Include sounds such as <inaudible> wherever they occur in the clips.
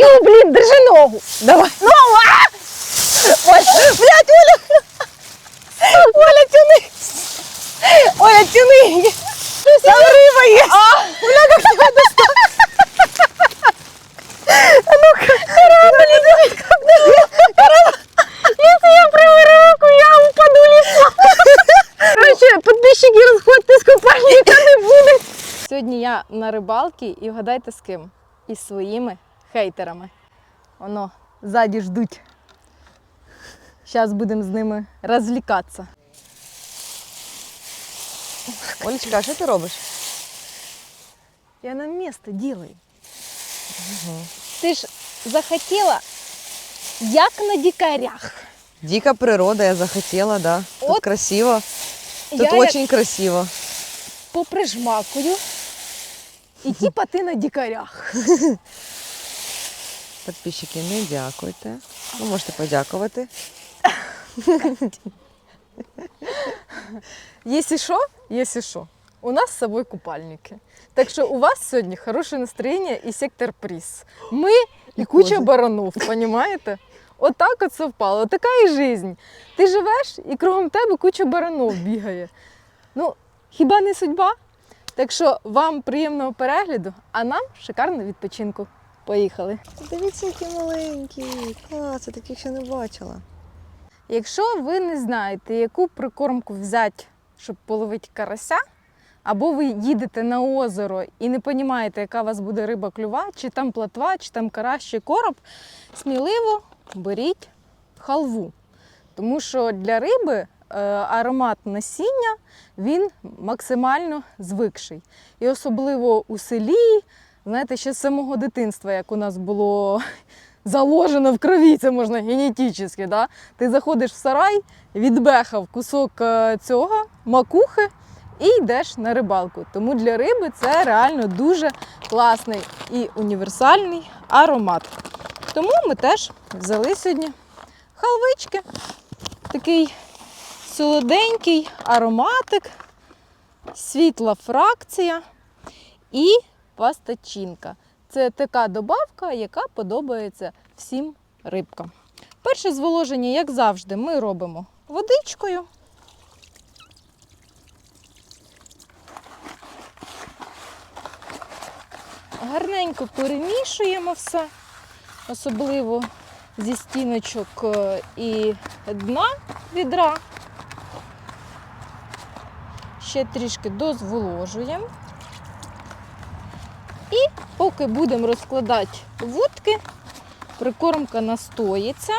Ю, блін, держи ногу. Давай. Ну, а! Ой, блядь, Оля. Оля, тяни. Оля, тяни. Там риба є. Бля, как тебя достать? А ну-ка, корабль. Если я приму руку, я упаду лицо. Короче, подписчики, розходьте з купальника не буде. Сьогодні я на рибалці і вгадайте з ким? Із своїми хейтерами. Воно ззаді ждуть. Зараз будемо з ними розвлікатися. Олечка, а що ти робиш? Я на місце ділаю. Ти ж захотіла, як на дикарях. Дика природа, я захотела, да. Тут От красиво. Тут я очень красиво. поприжмакую. І типа ти на дикарях. <laughs> Підписчики, не дякуйте. Ви можете подякувати. Якщо що, якщо що, у нас з собою купальники. Так що у вас сьогодні хороше настроєння і сектор приз. Ми і куча баранов, розумієте? Отак от совпало. Така і жизнь. Ти живеш і кругом тебе куча баранов бігає. Ну, хіба не судьба? Так що вам приємного перегляду, а нам шикарного відпочинку. Поїхали. Дивіться, які маленькі. Клас, я таких ще не бачила. Якщо ви не знаєте, яку прикормку взяти, щоб половити карася, або ви їдете на озеро і не розумієте, яка у вас буде риба клюва, чи там платва, чи там карась, чи короб, сміливо беріть халву. Тому що для риби е, аромат насіння він максимально звикший. І особливо у селі, знаєте, ще з самого дитинства, як у нас було <laughs> заложено в крові, це можна генетично. Да? Ти заходиш в сарай, відбехав кусок е, цього макухи і йдеш на рибалку. Тому для риби це реально дуже класний і універсальний аромат. Тому ми теж взяли сьогодні халвички. Такий солоденький ароматик, світла фракція і пастачинка. Це така добавка, яка подобається всім рибкам. Перше зволоження, як завжди, ми робимо водичкою. Гарненько перемішуємо все, особливо зі стіночок е, і дна відра. Ще трішки дозволожуємо. Поки будемо розкладати вудки, прикормка настоїться.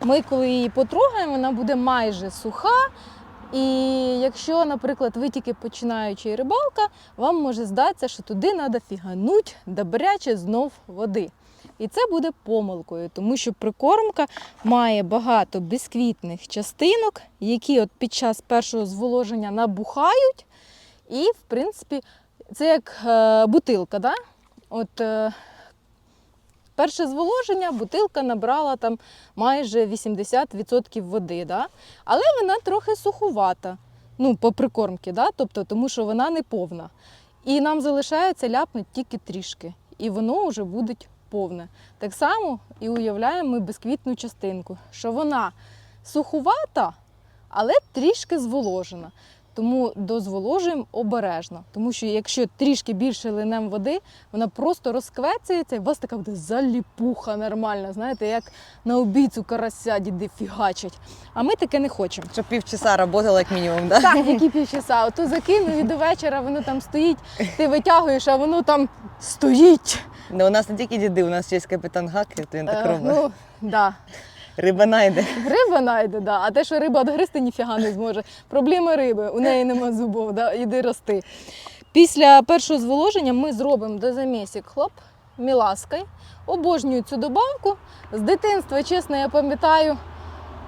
Ми, коли її потрогаємо, вона буде майже суха. І якщо, наприклад, ви тільки починаючий рибалка, вам може здатися, що туди треба фігануть добряче знов води. І це буде помилкою, тому що прикормка має багато бісквітних частинок, які от під час першого зволоження набухають. І, в принципі, це як е, бутилка. Да? От, е, перше зволоження бутилка набрала там майже 80% води. Да? Але вона трохи сухувата, ну, по прикормці, да? тобто, тому що вона не повна. І нам залишається ляпнути тільки трішки, і воно вже буде повне. Так само і уявляємо ми безквітну частинку, що вона сухувата, але трішки зволожена. Тому дозволожуємо обережно. Тому що якщо трішки більше линем води, вона просто розквецяється, і у вас така буде заліпуха нормальна, знаєте, як на обійцю карася діди фігачать. А ми таке не хочемо. Щоб півчаса працювала як мінімум, да? Так, які півчаса. Ото закинув і до вечора воно там стоїть, ти витягуєш, а воно там стоїть. Ну, у нас не тільки діди, у нас є капітан Гак, то він так Е, робить. ну, да. Риба найде. Риба найде, да. а те, що риба відгризти ніфіга не зможе. Проблема риби, у неї нема зубов, да. іди рости. Після першого зволоження ми зробимо дозамісик хлоп міласкою. Обожнюю цю добавку. З дитинства, чесно, я пам'ятаю,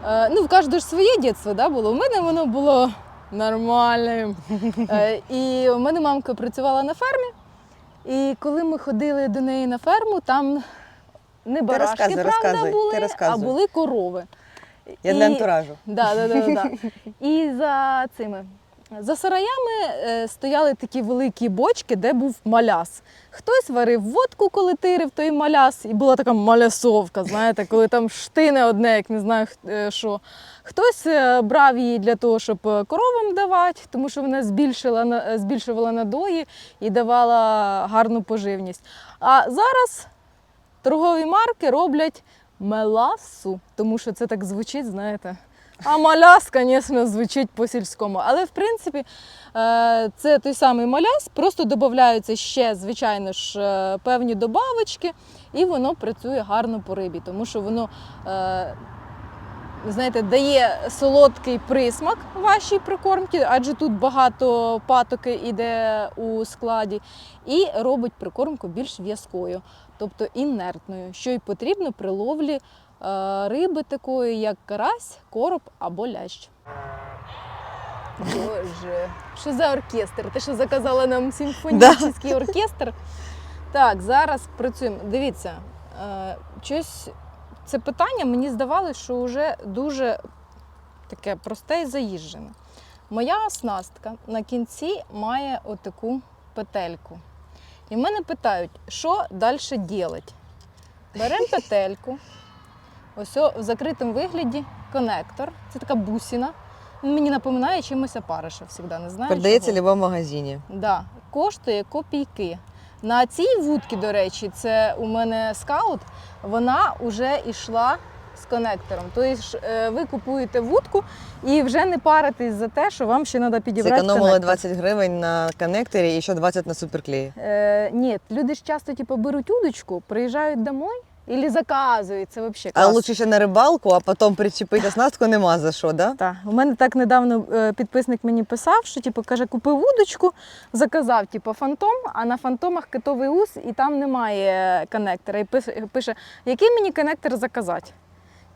е, ну, в кожного ж своє дитинство да, було. У мене воно було нормальним. Е, І у мене мамка працювала на фермі. І коли ми ходили до неї на ферму, там не барашки, правда, розказуй, ти були, а були корови. Я для антуражу. Да, да, да, да. <laughs> І за цими За сараями е, стояли такі великі бочки, де був маляс. Хтось варив водку, коли тирив той маляс, і була така малясовка, знаєте, коли там штине одне, як не знаю е, що. Хтось е, брав її для того, щоб коровам давати, тому що вона збільшила, збільшувала надої і давала гарну поживність. А зараз торгові марки роблять меласу, тому що це так звучить, знаєте. А маляс, звісно, звучить по-сільському. Але в принципі е, це той самий маляс, просто додаються ще, звичайно ж, е, певні добавочки, і воно працює гарно по рибі, тому що воно. е, Знаєте, дає солодкий присмак вашій прикормці, адже тут багато патоки іде у складі, і робить прикормку більш в'язкою, тобто інертною, що й потрібно при ловлі е, риби такої, як карась, короб або лящ. Боже, що за оркестр? Ти що заказала нам симфонічний оркестр? Так, зараз працюємо. Дивіться, е, щось це питання мені здавалося, що вже дуже таке просте і заїжджене. Моя оснастка на кінці має отаку петельку. І в мене питають, що далі робити? Беремо петельку, ось о, в закритому вигляді конектор. Це така бусина. Мені напоминає чимось опариша завжди, не знаю. Продається в будь-якому магазині. Да, коштує копійки. На цій вудці, до речі, це у мене скаут, вона вже йшла з конектором. Тобто е, ви купуєте вудку і вже не паритесь за те, що вам ще треба підібрати. Зекономили конектор. 20 гривень на коннекторі і ще 20 на суперклеї. Е, ні, люди ж часто типу, беруть удочку, приїжджають домой і заказують. Це взагалі А лучше ще на рибалку, а потім причепити оснастку нема за що, да? Так, у мене так недавно е, підписник мені писав, що типу, каже, купив удочку, заказав типу, фантом, а на фантомах китовий ус і там немає коннектора. І пише, пише який мені коннектор заказати.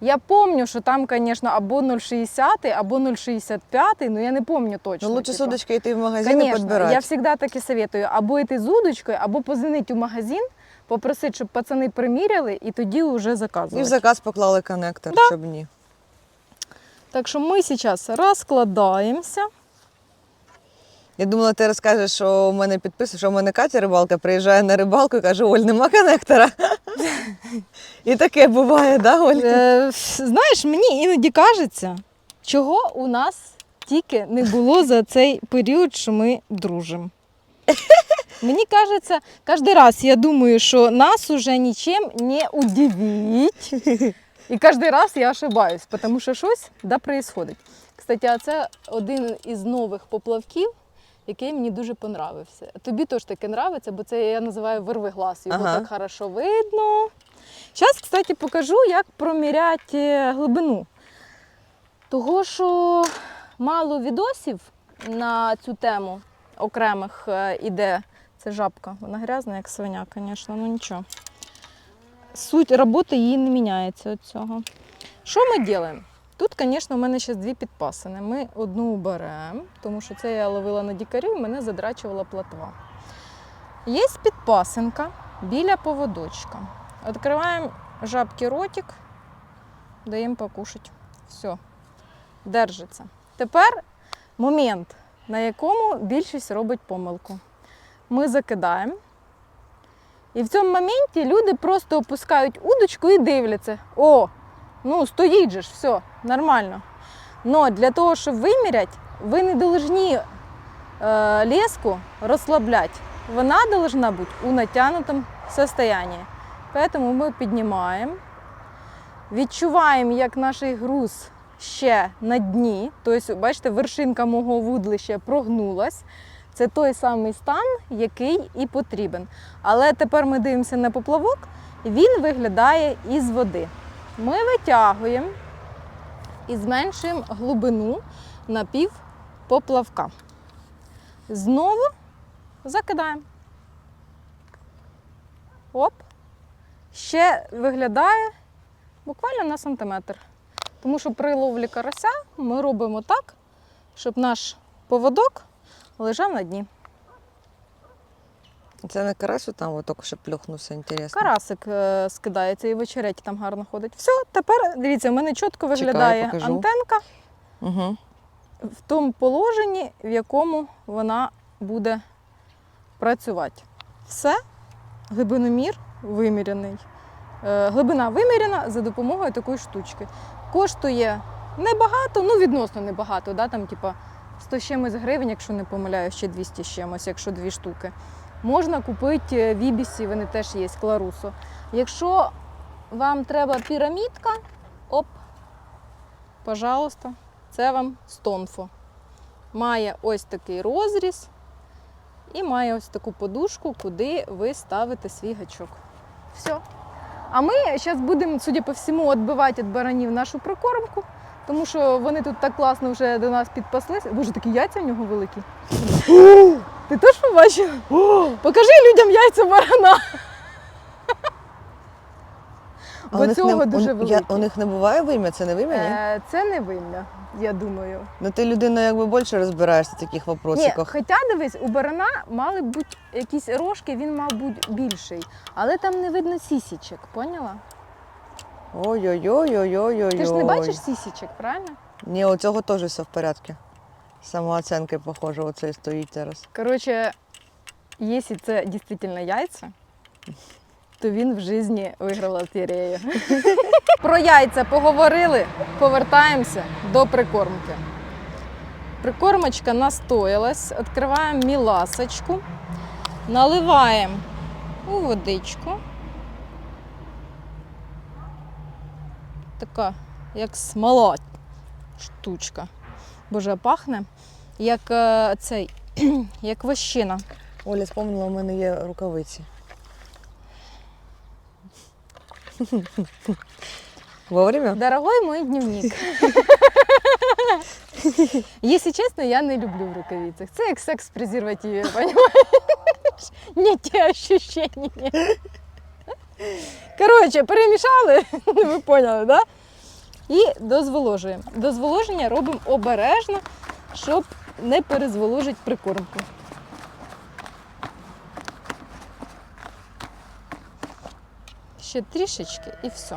Я пам'ятаю, що там, звісно, або 0,60, або 0,65, ну я не пам'ятаю точно. Ну, лучше з типу. удочкою йти в магазин і підбирати. я завжди так і советую. Або йти з удочкою, або позвонити у магазин, попросити, щоб пацани приміряли, і тоді вже заказувати. І в заказ поклали коннектор, щоб ні. Так що ми зараз розкладаємося. Я думала, ти розкажеш, що у мене підписує, що у мене Катя рибалка приїжджає на рибалку і каже, Оль, нема коннектора. І таке буває, да, Оль? Е, знаєш, мені іноді кажеться, чого у нас тільки не було за цей період, що ми дружимо. Мені кажеться, кожен раз я думаю, що нас уже нічим не удивить. І кожен раз я ошибаюсь, тому що щось да происходить. Кстати, а це один із нових поплавків, який мені дуже понравився. Тобі теж таке нравиться, бо це я називаю вирви глаз. Його Ага. так хорошо видно. Зараз, кстати, покажу, як проміряти глибину. Того, що мало відосів на цю тему окремих е, іде. Це жабка. Вона грязна, як свиня, звісно, ну нічого. Суть роботи її не міняється від цього. Що ми робимо? Тут, звісно, у мене ще дві підпасини. Ми одну беремо, тому що це я ловила на дікарів, мене задрачувала платва. Є підпасинка біля поводочка. Відкриваємо жабки ротик, даємо покушати. Все, держиться. Тепер момент, на якому більшість робить помилку. Ми закидаємо. І в цьому моменті люди просто опускають удочку і дивляться. О, ну стоїть же ж, все, нормально. Но для того, щоб виміряти, ви не повинні е, леску розслабляти. Вона должна бути у натягнутому состоянии. Поэтому ми піднімаємо, відчуваємо, як наш груз ще на дні. Тобто, бачите, вершинка мого вудлища прогнулась. Це той самий стан, який і потрібен. Але тепер ми дивимося на поплавок, він виглядає із води. Ми витягуємо і зменшуємо глибину на пів поплавка. Знову закидаємо. Оп. Ще виглядає буквально на сантиметр. Тому що при ловлі карася ми робимо так, щоб наш поводок лежав на дні. Це не карасю там от тільки що плюхнувся, інтересно. Карасик е, скидається і в там гарно ходить. Все, тепер дивіться, у мене чітко виглядає покажу. антенка. Угу. в тому положенні, в якому вона буде працювати. Все, глибиномір виміряний. Е, Глибина виміряна за допомогою такої штучки. Коштує небагато, ну відносно небагато, да, там, типа 100 з чимось гривень, якщо не помиляю, ще 200 з чимось, якщо дві штуки. Можна купити е, в Ібісі, вони теж є, Кларусо. Якщо вам треба пірамідка, оп, пожалуйста, це вам стонфо. Має ось такий розріз і має ось таку подушку, куди ви ставите свій гачок. Все. А ми зараз будемо, судя по всьому, відбивати від баранів нашу прикормку, тому що вони тут так класно вже до нас підпаслися. Боже, такі яйця в нього великі. Ти теж побачила? Покажи людям яйця барана. А Бо у них цього не, дуже у, я, у них не буває вим'я, це не вим'я, ні? Е, Це не вим'я, я думаю. Ну ти людина якби більше розбираєшся в таких Ні, вопросиках. хоча дивись, у барана мали б бути якісь рожки, він мав бути більший, але там не видно сісічок, поняла? Ой-ой-ой-ой-ой-ой. Ти ж не бачиш сісічок, правильно? Ні, у цього теж все в порядку. Самооценки, похоже, оцей стоїть зараз. Коротше, якщо це дійсно яйця, то він в житті виграв лотерею. <laughs> Про яйця поговорили, повертаємося до прикормки. Прикормочка настоялась, відкриваємо міласочку, наливаємо у водичку. Така, як смола штучка. Боже, пахне, як е, цей, <clears throat> як вощина. Оля спомнила, у мене є рукавиці. Вовремя? Дорогой мой дневник. Если честно, я не люблю в рукавицах. Це як секс в презервативі, понимаешь? Не те ощущения. Коротше, перемішали, <laughs> ви поняли, да? І дозволожуємо. Дозволоження робимо обережно, щоб не перезволожити прикормку. Ще трішечки і все.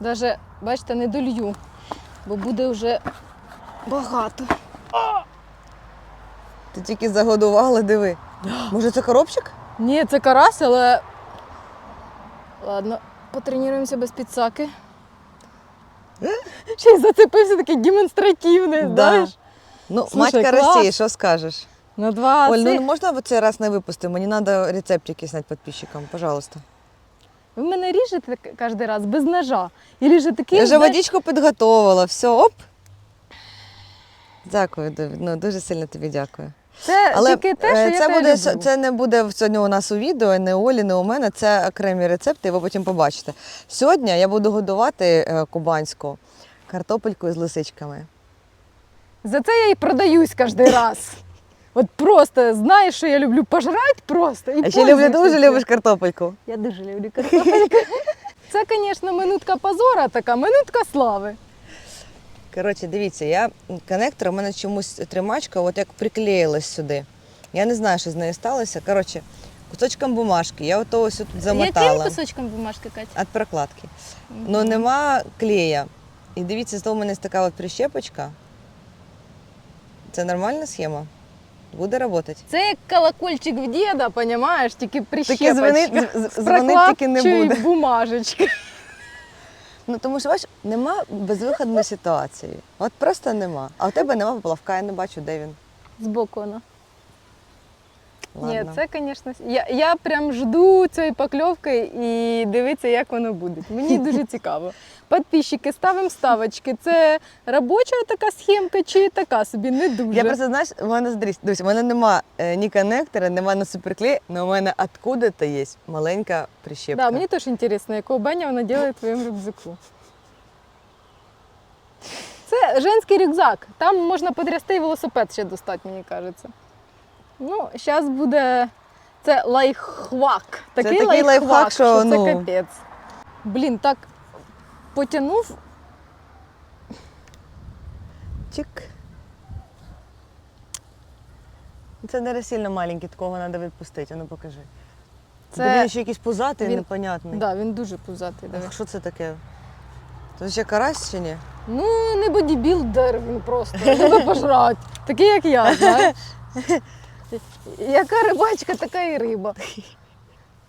Даже, бачите, не долью, бо буде вже багато. Ти тільки загодувала, диви. Може, це коробчик? Ні, це карась, але. Ладно, потренуємося без підсаки. Ще й зацепився такий демонстративний, знаєш. Ну, Слушай, мать клас. карасей, що скажеш? На два Оль, ну можна в цей раз не випустити? Мені треба рецептики зняти підписчикам, пожалуйста. Ви мене ріжете кожен раз без ножа. І ріжете таким, Я вже знаєш, водичку підготовила, все, оп. Дякую, Ну, дуже сильно тобі дякую. Це Але тільки те, е, що це, тебе буде, люблю. це не буде сьогодні у нас у відео, не у Олі, не у мене. Це окремі рецепти, ви потім побачите. Сьогодні я буду годувати е, кубанську картопельку з лисичками. За це я і продаюсь кожен раз. <laughs> От просто знаєш, що я люблю пожрати просто. І А ще люблю, дуже любиш картопельку. Я дуже люблю картопельку. <laughs> Це, звісно, минутка позора така, минутка слави. Коротше, дивіться, я коннектор, у мене чомусь тримачка от як приклеїлась сюди. Я не знаю, що з нею сталося. Коротше, кусочком бумажки, я ото ось тут замотала Яким кусочком бумажки, Катя? від прокладки. Ну нема клея. І дивіться, знову у мене така от прищепочка. Це нормальна схема? Буде працювати. Це як колокольчик в діда, понімаєш, тільки прищепочка. з дзвонить тільки не буде. бумажечки. Ну тому що бачиш, нема безвиходної ситуації. От просто нема. А у тебе нема поплавка, я не бачу, де він. Збоку вона. Ні, це, звісно, я, я прям жду цієї покльовки і дивитися, як воно буде. Мені дуже цікаво. Підписчики, ставимо ставочки. Це робоча така схемка чи така собі не дуже. Я просто знаєш, у мене здрість. Дивись, у мене нема е, ні коннектора, нема на суперклей, але у мене откуда-то є маленька прищепка. Да, мені теж цікаво, якого баня вона робить в твоєму рюкзаку. Це женський рюкзак. Там можна подрясти і велосипед ще достати, мені кажеться. Ну, зараз буде. Це лайфхак. Такий, такий лайфхак, що, що ну- це капець. Блін, так потягнув. Чик. Це не сильно маленький, такого треба відпустити, ну покажи. Це- Це... Він ще якийсь пузатий, він- непонятний. Да, він дуже пузатий. Диви. Що це таке? Тут ще карась чи ні? Ну, не бодібілдер він просто, <laughs> любить пожрати. Такий, як я, знаєш. <laughs> Яка рибачка, така і риба.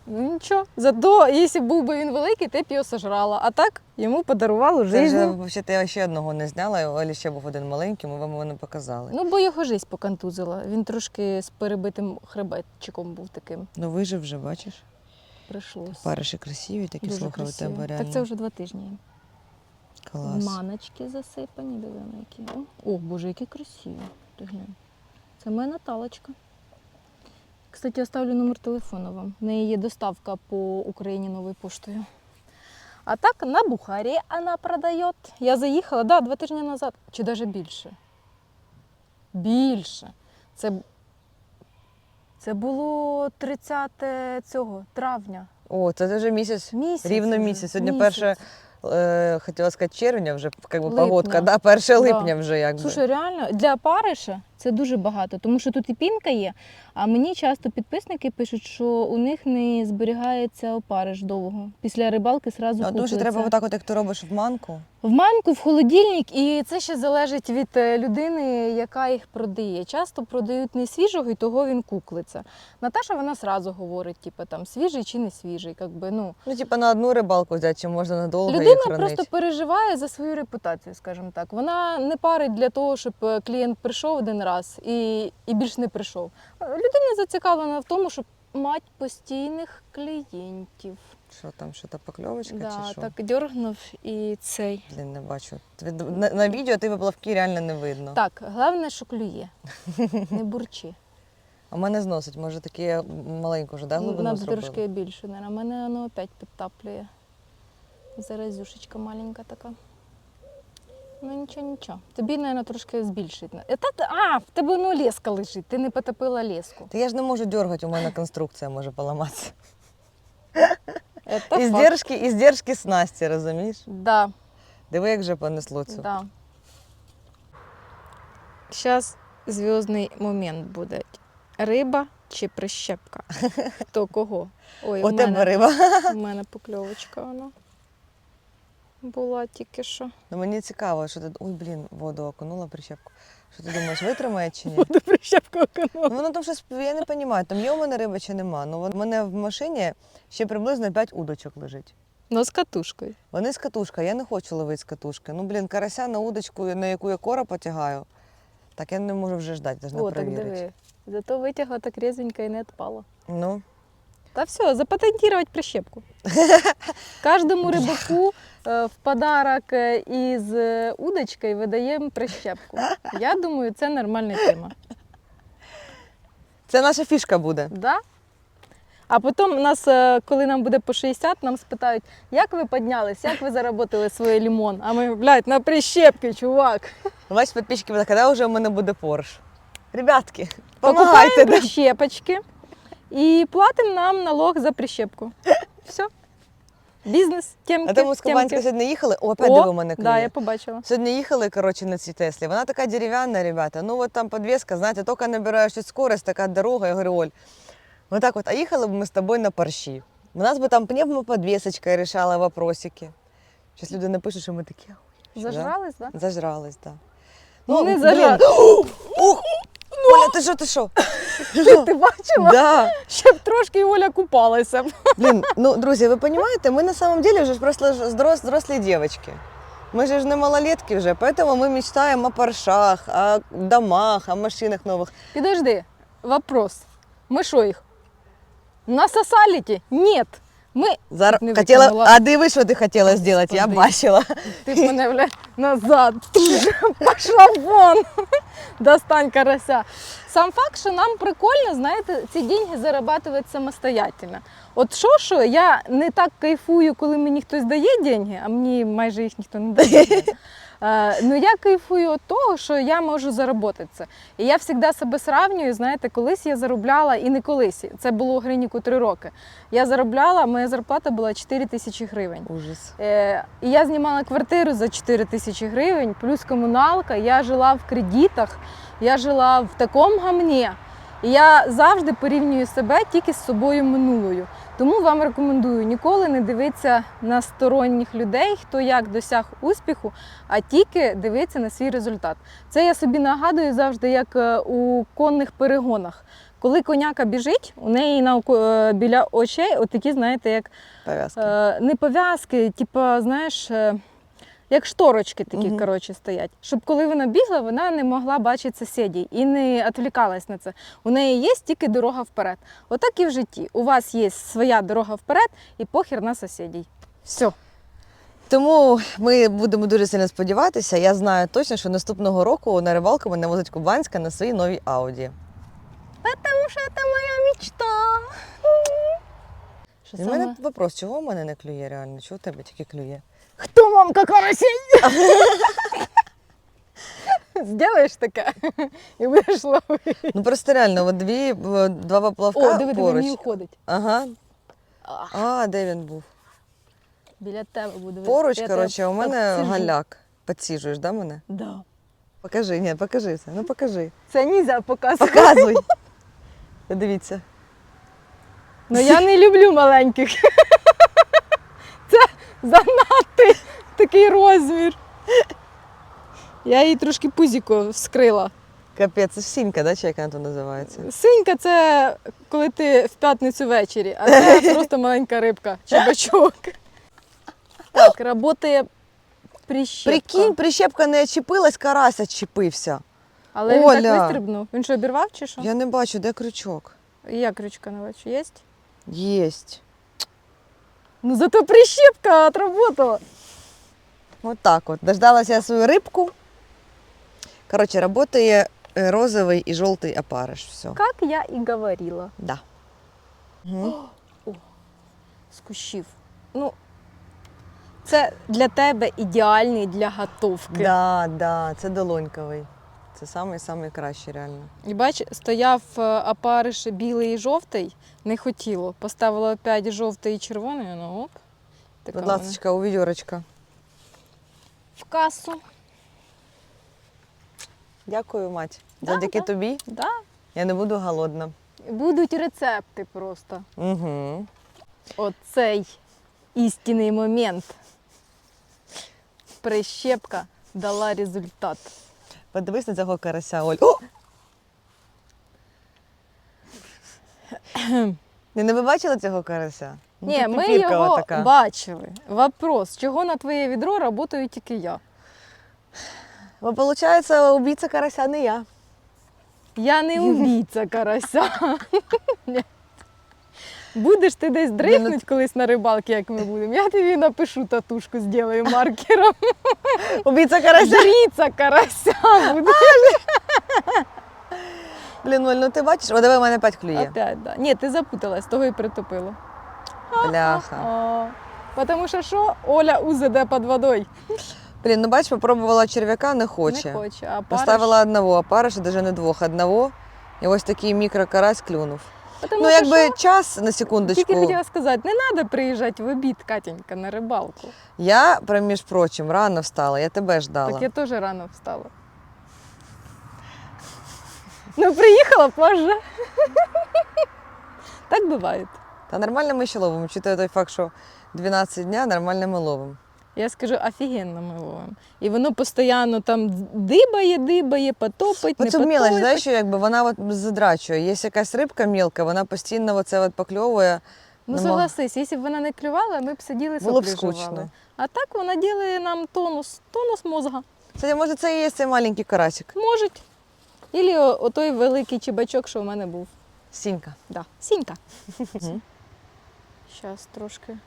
Ну нічого. Зато, якщо був би він великий, ти б його сожрала. А так йому подарували Це вже життя. взагалі я ще одного не зняла, Олі ще був один маленький, ми вам його не показали. Ну, бо його жизнь поконтузила. Він трошки з перебитим хребетчиком був таким. Ну вижив вже, бачиш? Прийшлось. Париші красиві, такі Дуже у тебе реально. Так це вже два тижні. Клас. Маночки засипані, диви на які. О, О, боже, які красиві. Ти глянь. Це моя Наталочка. Кстати, я ставлю номер телефону вам. В неї є доставка по Україні новою поштою. А так на Бухарі вона продає. Я заїхала, да, два тижні назад, чи навіть більше. Більше. Це, це було 30 цього травня. О, це вже місяць. Місяць. Рівно вже. місяць. Сьогодні перше, е, хотіла сказати, червня вже, як би погодка, да? 1 Да. липня вже якби. Слушай, реально для париша це дуже багато, тому що тут і пінка є. А мені часто підписники пишуть, що у них не зберігається опариш довго. Після рибалки зразу Ну, тому що треба отак, от, як ти робиш в манку. в манку, в холодильник, і це ще залежить від е, людини, яка їх продає. Часто продають не свіжого, і того він куклиться. Наташа вона зразу говорить, типу, там свіжий чи не свіжий. Якби, ну, Ну, типу, на одну рибалку взяти, чи можна надовго Людина хранити. просто переживає за свою репутацію, скажімо так. Вона не парить для того, щоб е, клієнт прийшов один раз і, і більш не прийшов. Людина зацікавлена в тому, щоб мати постійних клієнтів. Що там, що то покльовочка Да, чи що? так дьоргнув і цей. Блін, не бачу. На, на відео ти виплавки реально не видно. Так, головне, що клює. Не бурчи. А мене зносить, може такі маленьку вже, да, глибину Надо зробили? трошки більше. На мене воно опять підтаплює. Заразюшечка маленька така. Ну нічого, нічого. Тобі, мабуть, трошки збільшить. Е, Та, а, в тебе ну леска лежить, ти не потопила леску. Та я ж не можу дергати, у мене конструкція може поламатися. Факт. Іздержки, іздержки снасті, розумієш? Да, Диви, як вже понесло це. да. Зараз зв'язний момент буде. Риба чи прищепка? <laughs> Хто кого? Ой, У у тебе мене, риба. у мене покльовочка вона була тільки що. Ну мені цікаво, що ти. Ой, блін, воду окунула прищепку. Що ти думаєш, витримає чи ні? Буду прищепку окунула. Ну воно там щось, я не розумію, там є у мене риба чи нема. Ну у мене в машині ще приблизно 5 удочок лежить. Ну, з катушкою. Вони з катушка, я не хочу ловити з катушки. Ну, блін, карася на удочку, на яку я кора потягаю. Так я не можу вже ждати, навіть так перевірити. диви. Зато витягла так резвенько і не відпала. Ну, Та все, запатентувати прищепку. <laughs> Кожному рибаку в подарок е, із е, удочкою видаємо прищепку. Я думаю, це нормальна тема. це наша фішка буде. Да? А потім нас, е, коли нам буде по 60, нам спитають, як ви піднялись, як ви заработали свій лимон? А ми, блядь, на прищепки, чувак. Бач, підписчики, коли вже у мене буде Порш? Ребятки, Покупаємо помагайте. да. прищепочки і платимо нам налог за прищепку. Все. Бізнес, темки, А тому з Кубанська сьогодні їхали, о, опять диви, мене Да, я побачила. Сьогодні їхали, коротше, на цій Теслі. Вона така дерев'яна, ребята. Ну от там підвіска, знаєте, тільки набираєш чуть скорость, така дорога. Я говорю, Оль, вот так от, а їхали б ми з тобою на парші. У нас би там пневмоподвісочка рішала вопросики. Щось люди напишуть, що ми такі. Зажрались, так? Да? Зажрались, так. Ну, не зажрались. <gasps> Ух! Оля, ти що, ти що? <laughs> Ти бачила? Да. Ще б трошки і Оля купалася. Блін, ну, друзі, ви розумієте, ми на самом деле вже ж просто ж взрослі дівчатки. Ми же ж не малолетки вже, поэтому ми мечтаємо о паршах, о домах, о машинах нових. Підожди, вопрос. Ми що їх? Насосали ті? Ні. Ми Зараз Не хотіла, а диви, що ти хотіла зробити, я Господи. бачила. Ти мене бля, назад. пішла вон. Достань карася. Сам факт, що нам прикольно, знаєте, ці деньги зарабатувати самостоятельно. От що, що я не так кайфую, коли мені хтось дає деньги, а мені майже їх ніхто не дає. Е, Ну я кайфую від того, що я можу заробити це. І я завжди себе сравнюю. Знаєте, колись я заробляла і не колись. Це було у Гриніку три роки. Я заробляла, моя зарплата була 4 тисячі гривень. Ужас. Е, і я знімала квартиру за 4 тисячі гривень, плюс комуналка. Я жила в кредитах, я жила в такому гамні. І я завжди порівнюю себе тільки з собою минулою. Тому вам рекомендую ніколи не дивитися на сторонніх людей, хто як досяг успіху, а тільки дивитися на свій результат. Це я собі нагадую завжди, як е, у конних перегонах. Коли коняка біжить, у неї на е, біля очей отакі, знаєте, як Пов'язки. Е, не пов'язки, типу, знаєш, як шторочки такі, Мгм. коротше, стоять. Щоб коли вона бігла, вона не могла бачити сусідів і не відвлікалась на це. У неї є тільки дорога вперед. Отак і в житті. У вас є своя дорога вперед і похер на сусідів. Все. Тому ми будемо дуже сильно сподіватися. Я знаю точно, що наступного року на рибалку мене возить Кубанська на своїй новій Ауді. Тому що це моя мечта. В мене вопрос, чого в мене не клює реально? Чого в тебе тільки клює? Хто мамка карасей? <laughs> Зробиш таке і будеш ловити. Ну просто реально, от дві, е, два поплавка О, диви, диви, поруч. мені уходить. Ага. А, де він був? Біля тебе буде. Поруч, Я тебе коротше, у мене підсиджу. галяк. Підсіжуєш, да, мене? Да. Покажи, ні, покажи це. Ну покажи. Це нельзя показувати. Показуй. <laughs> Дивіться. Ну я не люблю маленьких. Занадто такий розмір. Я їй трошки пузіко вскрила. Капець, це ж сінька, да, чи як вона тут називається? Синька це коли ти в п'ятницю ввечері, а це <laughs> просто маленька рибка, чебачок. Так, працює прищепка. Прикинь, прищепка не чіпилась, карась отчепився. Але він так вистрибнув. Він що, обірвав чи що? Я не бачу, де крючок. Я крючка не бачу. Є? Єсть. Ну зато прищепка отработала. Вот так вот. Дождалася я свою рибку. Короче, работає е, розовий і жовтий опариш. Все. Як я і говорила. Да. Мгм. <gasps> з кущів. Ну, це для тебе ідеальний для готовки. Да, да, це долоньковий. Це самий самий кращий, реально. І бач, стояв е, опариш білий і жовтий, не хотіло. Поставила опять жовтий і червоний, ну оп. Така Будь ласка, у відьорочка. В касу. Дякую, мать. Да, Завдяки да. тобі Да. я не буду голодна. Будуть рецепти просто. Угу. Оцей істинний момент. Прищепка дала результат. Подивись на цього карася, Оль. О! <clears throat> Ти не ви бачили цього карася? Ну, Ні, ми піпірка його отака. бачили. Вопрос, чого на твоє відро працюю тільки я? Бо, виходить, убійця карася не я. Я не убійця карася. <laughs> Ні. Будеш ти десь дрихнуть колись на рибалки, як ми будемо. Я тобі напишу татушку, зроблю маркером. <laughs> Убійця карася. Жріця карася буде. <laughs> Блін, Оль, ну ти бачиш, о, в мене опять клює. Опять, да. Ні, ти запуталась, того і притопило. Бляха. А, Тому що що? Оля УЗД під водою. Блін, ну бач, попробувала черв'яка, не хоче. Не хоче. А париш... Поставила одного, а париша навіть не двох, одного. І ось такий мікрокарась клюнув. Потому ну, що якби що? час на секундочку. Тільки хотіла сказати, не треба приїжджати в обід, Катенька, на рибалку. Я, між прочим, рано встала, я тебе ждала. Так я теж рано встала. Ну, приїхала позже. Так буває. Та нормально ми ще ловимо, вчитує той факт, що 12 дня нормально ми ловимо. Я скажу, офігенно ми ловимо. І воно постійно там дибає, дибає, потопить, не Оцю потопить. мелоч, знаєш, що якби вона от задрачує. Є якась рибка мілка, вона постійно оце от покльовує. Ну, нема- согласись, якщо б вона не клювала, ми б сиділи Було б скучно. А так вона ділає нам тонус, тонус мозга. Це може це і є цей маленький карасик. Можуть. Ілі отой великий чебачок, що в мене був. Сінька. Да. Сінька. Зараз трошки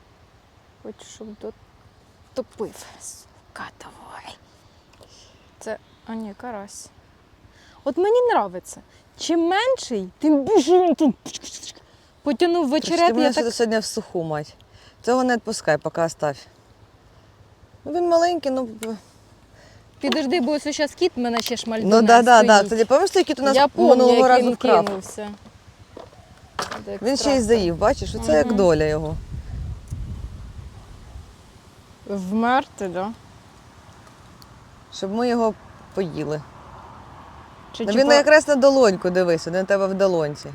хочу, щоб дотопив. Сука, давай. Це, а ні, карась. От мені подобається. Чим менший, тим більше він тут потягнув вечерет. ти мене Я так... сьогодні в суху, мать. Цього не відпускай, поки оставь. Ну, він маленький, ну. Підожди, бо ось зараз кіт мене ще шмальдуне. Ну да, да, да. стоїть. Кстати, пам'ятаєш, кіт у нас Я помню, минулого як разу він вкрав. кинувся. Він ще й заїв, бачиш, оце як Мгм. доля його. Вмерти, да? Щоб ми його поїли. Чи, Ну, чи він по- якраз на долоньку дивись, він на тебе в долонці.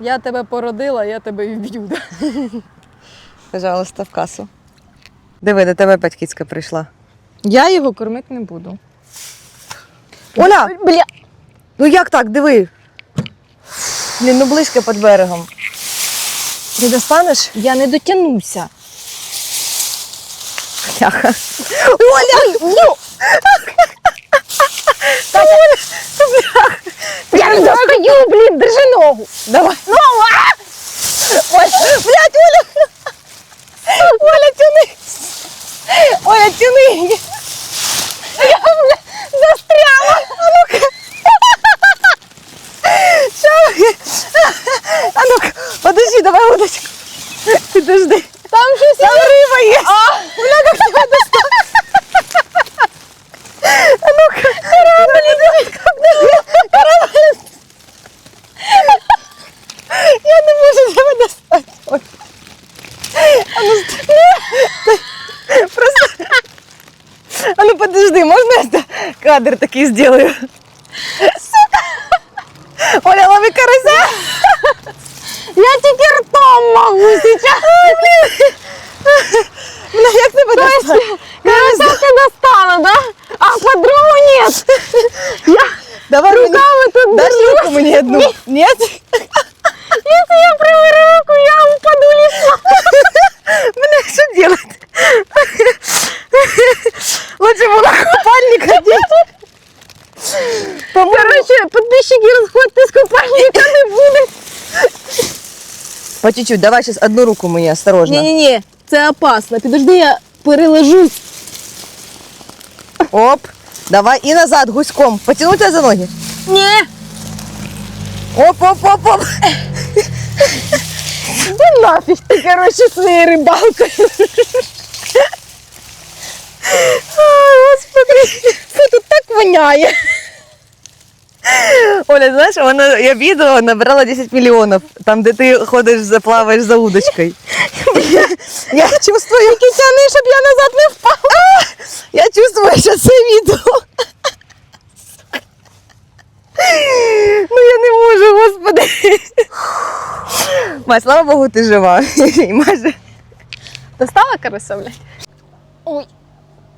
Я тебе породила, я тебе і вб'ю. Пожалуйста, в касу. Диви, до тебе батьківська прийшла. Я його кормити не буду. Оля! Бля. Ну як так, диви. Блін, ну близько під берегом. Ти достанеш? Я не дотягнуся. Бляха. Оля! Ну! Я не достаю, блін, держи ногу. Давай. Ну, а! Ой, блядь, Оля! Оля, тяни! Кадр такий сделаю? Сука. Оля, лови карася. Я тільки ртом можу зараз. Бля, як тебе достати? Карася ти достала, да? А по-другому нет. Давай Руками тут Дашь руку мне одну? Нет? Если я приберу руку, я упаду лицом. Бля, что делать? Лучше было купальник Подписчики, розходьте з купальника не буде. по чуть-чуть. Давай сейчас одну руку мне, осторожно. Ні-ні-ні, це опасно. Підожди, я перележусь. Оп. Давай и назад гуськом. Потянуть тебя за ноги. Ні. Оп, оп, оп, оп. Да нафіг ти, короче, своєю рибалкою. Ой, господи. Фу, тут так воняє. Оля, знаешь, вона, я видео набрала 10 миллионов. Там, где ты ходишь, заплаваешь за удочкой. Я чувствую, тяни, щоб я назад не впала. я чувствую, що це відео. Ну я не можу, господи. Ма, слава Богу, ти жива. Майже. Достала карася, блядь? Ой,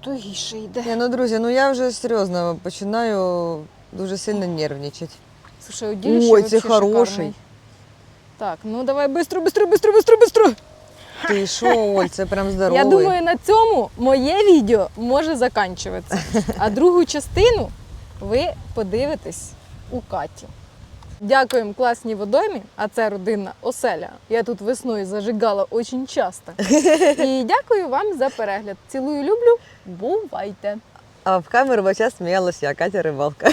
тугіше йде. Ні, ну друзі, ну я вже серйозно починаю дуже сильно нервничати. Слушай, удилище Ой, вообще це хороший. шикарний. Так, ну давай быстро, быстро, быстро, быстро, быстро. Ти що, Оль, це прям здоровий. Я <laughs> думаю, на цьому моє відео може закінчуватися. <laughs> А другу частину ви подивитесь у Каті. Дякуємо класній водоймі, а це родинна оселя. Я тут весною зажигала дуже часто. <laughs> І дякую вам за перегляд. Цілую, люблю. Бувайте! А в камеру весь смеялась, я, Катя рибалка.